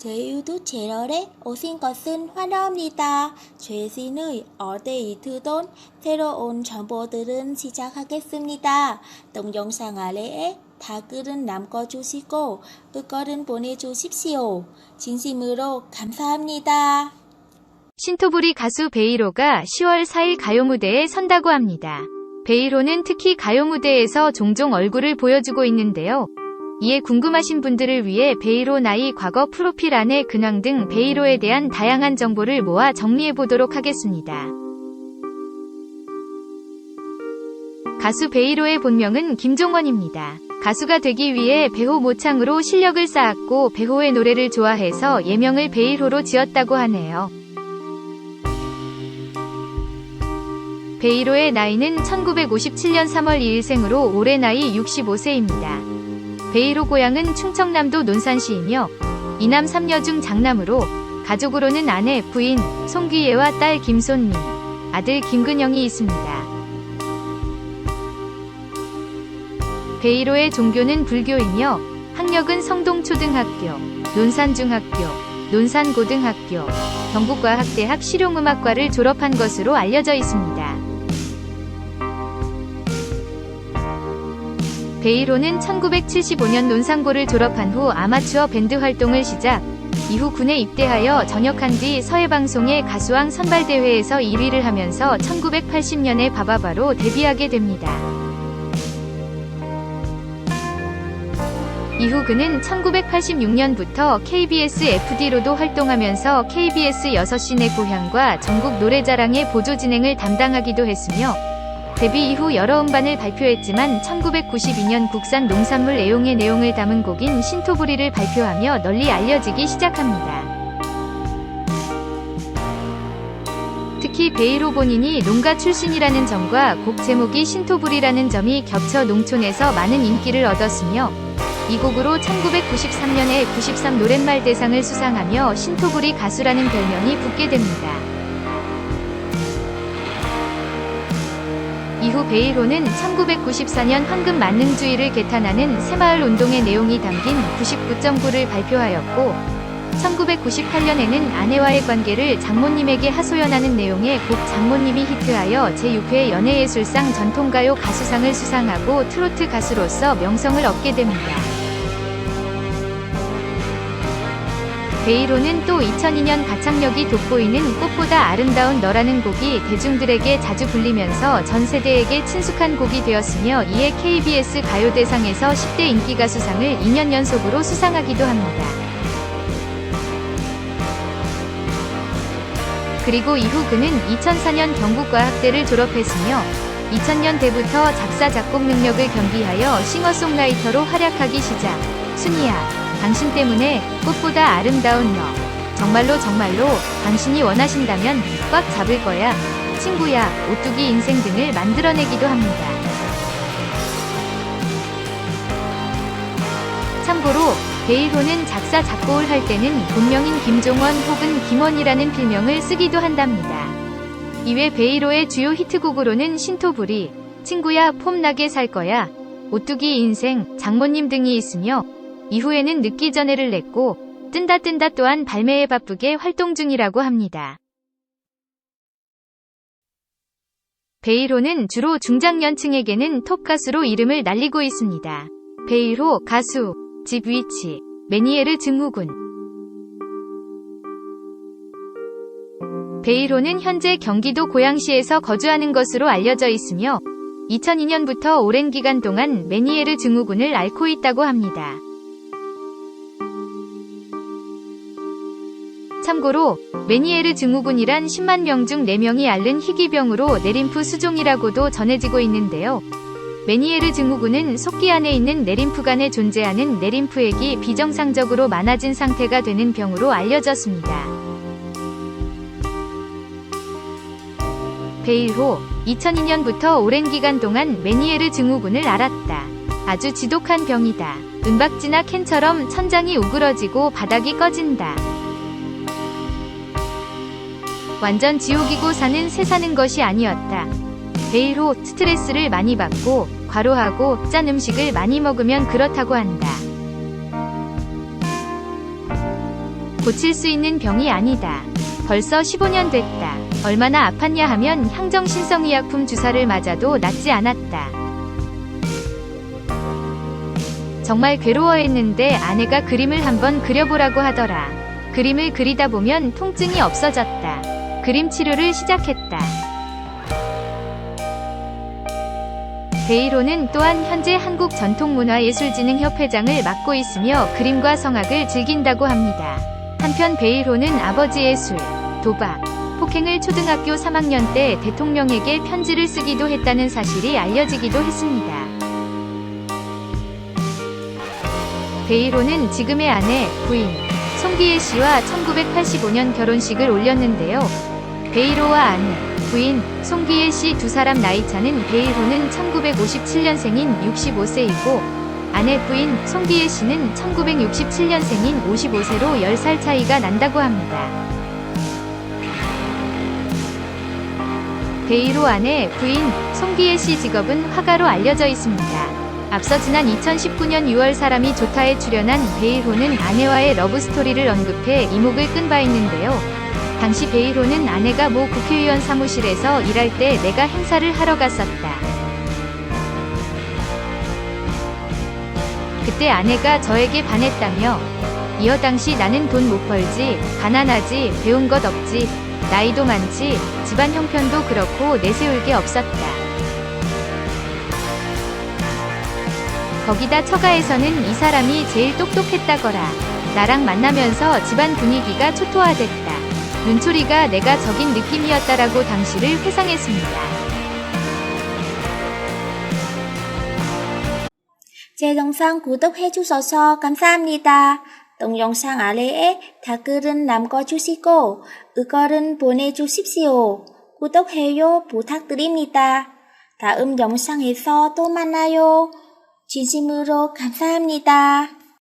제 유튜브 채널에 오신 것은 환영합니다. 최신의 어제 이트돈 새로운 정보들은 시작하겠습니다. 동영상 아래에 댓글은 남겨주시고 의견은 보내주십시오. 진심으로 감사합니다. 신토부리 가수 베이로가 10월 4일 가요 무대에 선다고 합니다. 베이로는 특히 가요 무대에서 종종 얼굴을 보여주고 있는데요. 이에 궁금하신 분들을 위해 베이로 나이 과거 프로필 안에 근황 등 베이로에 대한 다양한 정보를 모아 정리해 보도록 하겠습니다. 가수 베이로의 본명은 김종원입니다. 가수가 되기 위해 배호 모창으로 실력을 쌓았고 배호의 노래를 좋아해서 예명을 베이로로 지었다고 하네요. 베이로의 나이는 1957년 3월 2일생으로 올해 나이 65세입니다. 베이로 고향은 충청남도 논산시이며 이남 3녀 중 장남으로 가족으로는 아내, 부인, 송귀예와 딸 김손미, 아들 김근영이 있습니다. 베이로의 종교는 불교이며 학력은 성동초등학교, 논산중학교, 논산고등학교, 경북과학대학 실용음악과를 졸업한 것으로 알려져 있습니다. 베이로는 1975년 논산고를 졸업한 후 아마추어 밴드 활동을 시작, 이후 군에 입대하여 전역한 뒤 서해방송의 가수왕 선발대회에서 1위를 하면서 1980년에 바바바로 데뷔하게 됩니다. 이후 그는 1986년부터 KBS FD로도 활동하면서 KBS 6시 내 고향과 전국 노래자랑의 보조 진행을 담당하기도 했으며 데뷔 이후 여러 음반을 발표했지만 1992년 국산 농산물 애용의 내용을 담은 곡인 신토부리를 발표하며 널리 알려지기 시작합니다. 특히 베이로 본인이 농가 출신이라는 점과 곡 제목이 신토부리라는 점이 겹쳐 농촌에서 많은 인기를 얻었으며 이 곡으로 1993년에 93 노랫말 대상을 수상하며 신토부리 가수라는 별명이 붙게 됩니다. 이후 베이로는 1994년 황금 만능주의를 개탄하는 새마을 운동의 내용이 담긴 99.9를 발표하였고 1998년에는 아내와의 관계를 장모님에게 하소연하는 내용의 곡 장모님이 히트하여 제6회 연예예술상 전통가요 가수상을 수상하고 트로트 가수로서 명성을 얻게 됩니다. 베이로는 또 2002년 가창력이 돋보이는 꽃보다 아름다운 너라는 곡이 대중들에게 자주 불리면서 전 세대에게 친숙한 곡이 되었으며 이에 KBS 가요대상에서 10대 인기가수상을 2년 연속으로 수상하기도 합니다. 그리고 이후 그는 2004년 경북과학대를 졸업했으며 2000년 대부터 작사 작곡 능력을 겸비하여 싱어송라이터로 활약하기 시작. 순이야. 당신 때문에 꽃보다 아름다운 너. 정말로 정말로 당신이 원하신다면 꽉 잡을 거야. 친구야, 오뚜기 인생 등을 만들어내기도 합니다. 참고로 베이로는 작사 작곡을 할 때는 본명인 김종원 혹은 김원이라는 필명을 쓰기도 한답니다. 이외 베이로의 주요 히트곡으로는 신토부리, 친구야 폼나게 살 거야, 오뚜기 인생, 장모님 등이 있으며 이후에는 늦기 전에를 냈고 뜬다 뜬다 또한 발매에 바쁘게 활동 중이라고 합니다. 베이로는 주로 중장년층에게는 톱 가수로 이름을 날리고 있습니다. 베이로 가수, 집 위치, 메니에르 증후군. 베이로는 현재 경기도 고양시에서 거주하는 것으로 알려져 있으며 2002년부터 오랜 기간 동안 메니에르 증후군을 앓고 있다고 합니다. 참고로 메니에르 증후군이란 10만 명 중 4명이 앓는 희귀병으로 내림프 수종이라고도 전해지고 있는데요. 메니에르 증후군은 속기 안에 있는 내림프관에 존재하는 내림프액이 비정상적으로 많아진 상태가 되는 병으로 알려졌습니다. 베일호 2002년부터 오랜 기간 동안 메니에르 증후군을 앓았다. 아주 지독한 병이다. 은박지나 캔처럼 천장이 우그러지고 바닥이 꺼진다. 완전 지옥이고 사는 새 사는 것이 아니었다. 베일호 스트레스를 많이 받고 과로하고 짠 음식을 많이 먹으면 그렇다고 한다. 고칠 수 있는 병이 아니다. 벌써 15년 됐다. 얼마나 아팠냐 하면 향정신성의약품 주사를 맞아도 낫지 않았다. 정말 괴로워했는데 아내가 그림을 한번 그려보라고 하더라. 그림을 그리다 보면 통증이 없어졌다. 그림 치료를 시작했다. 베이로는 또한 현재 한국 전통문화예술진흥협회장을 맡고 있으며 그림과 성악을 즐긴다고 합니다. 한편 베이로는 아버지의 술, 도박, 폭행을 초등학교 3학년 때 대통령에게 편지를 쓰기도 했다는 사실이 알려지기도 했습니다. 베이로는 지금의 아내, 부인, 송기예 씨와 1985년 결혼식을 올렸는데요. 베이로와 아내, 부인, 송기예 씨두 사람 나이 차는 베이로는 1957년생인 65세이고, 아내 부인, 송기예 씨는 1967년생인 55세로 10살 차이가 난다고 합니다. 베이로 아내, 부인, 송기예 씨 직업은 화가로 알려져 있습니다. 앞서 지난 2019년 6월 사람이 좋다에 출연한 베이로는 아내와의 러브스토리를 언급해 이목을 끈 바 있는데요. 당시 베이로는 아내가 모 국회의원 사무실에서 일할 때 내가 행사를 하러 갔었다. 그때 아내가 저에게 반했다며 이어 당시 나는 돈 못 벌지, 가난하지, 배운 것 없지, 나이도 많지, 집안 형편도 그렇고 내세울 게 없었다. 거기다 처가에서는 이 사람이 제일 똑똑했다거라. 나랑 만나면서 집안 분위기가 초토화됐다. 눈초리가 내가 적인 느낌이었다라고 당시를 회상했습니다. 제 영상 구독해주셔서 감사합니다. 동영상 아래에 댓글은 남겨주시고 의견은 보내주십시오. 구독해요 부탁드립니다. 다음 영상에서 또 만나요. 진심으로 감사합니다.